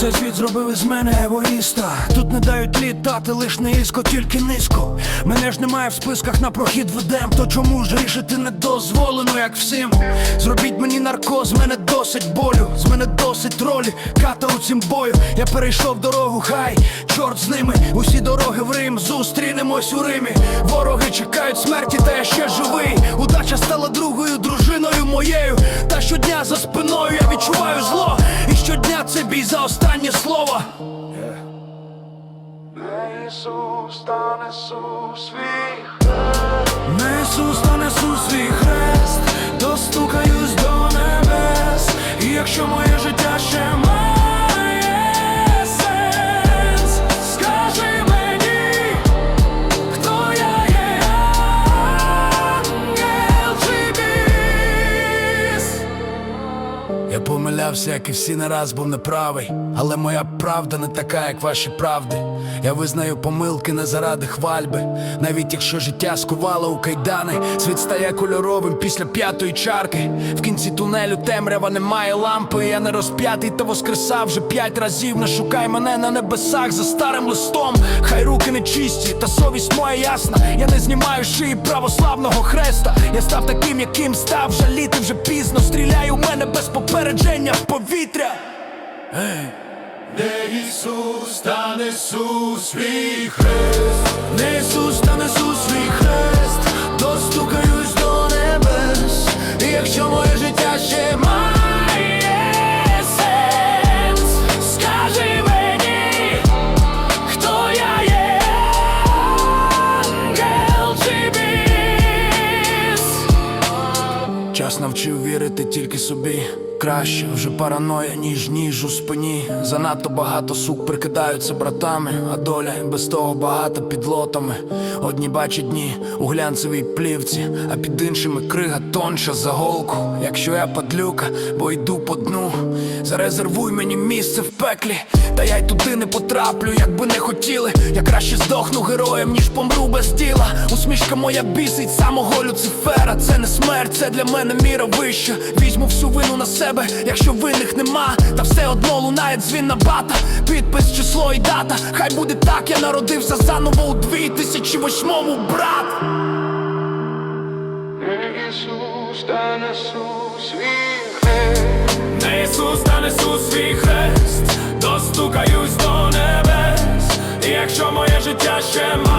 Цей світ зробив із мене егоїста. Тут не дають літати, лиш низько, тільки низько. Мене ж немає в списках на прохід ведем. То чому ж рішити не дозволено, як всім? Зробіть мені наркоз, мене досить болю, з мене досить ролі, ката у цім бою. Я перейшов дорогу, хай, чорт з ними. Усі дороги в Рим, зустрінемось у Римі. Вороги чекають смерті, та я ще живий. Удача стала другою дружиною моєю. Та щодня за спиною це бій за останнє слово. Ісус, та несу свій Несу, та несу свій хрест, достукаюсь до небес. І якщо моє помилявся, як і всі не раз був неправий, але моя правда не така, як ваші правди. Я визнаю помилки не заради хвальби. Навіть якщо життя скувало у кайдани, світ стає кольоровим після п'ятої чарки. В кінці тунелю темрява немає лампи. Я не розп'ятий та воскресав вже п'ять разів. Не шукай мене на небесах за старим листом. Хай руки не чисті, та совість моя ясна. Я не знімаю шиї православного хреста. Я став таким, яким став, жаліти вже пізно. Стріляй у мене в повітря. Не Ісус, та несу свій хрест Не Ісус, та несу свій хрест, достукаюсь до небес. І якщо моє життя ще має сенс, скажи мені, хто я є, ангел чи біс? Час навчив вірити тільки собі. Краще вже параноя, ніж ніж у спині. Занадто багато сук прикидаються братами, а доля без того багата підлотами. Одні бачать дні у глянцевій плівці, а під іншими крига тонша за голку. Якщо я падлюка, бо йду по дну, зарезервуй мені місце в пеклі, та я й туди не потраплю, якби не хотіли. Я краще здохну героєм, ніж помру без тіла. Усмішка моя бісить самого Люцифера. Це не смерть, це для мене міра вища. Візьму всю вину на себе, якщо винних нема, та все одно лунає дзвін на бата. Підпис, число і дата. Хай буде так, я народився заново у 2008-му, брат. Не Ісус, та несу свій хрест Не Ісус, та несу свій хрест, достукаюсь до небес. І якщо моє життя ще має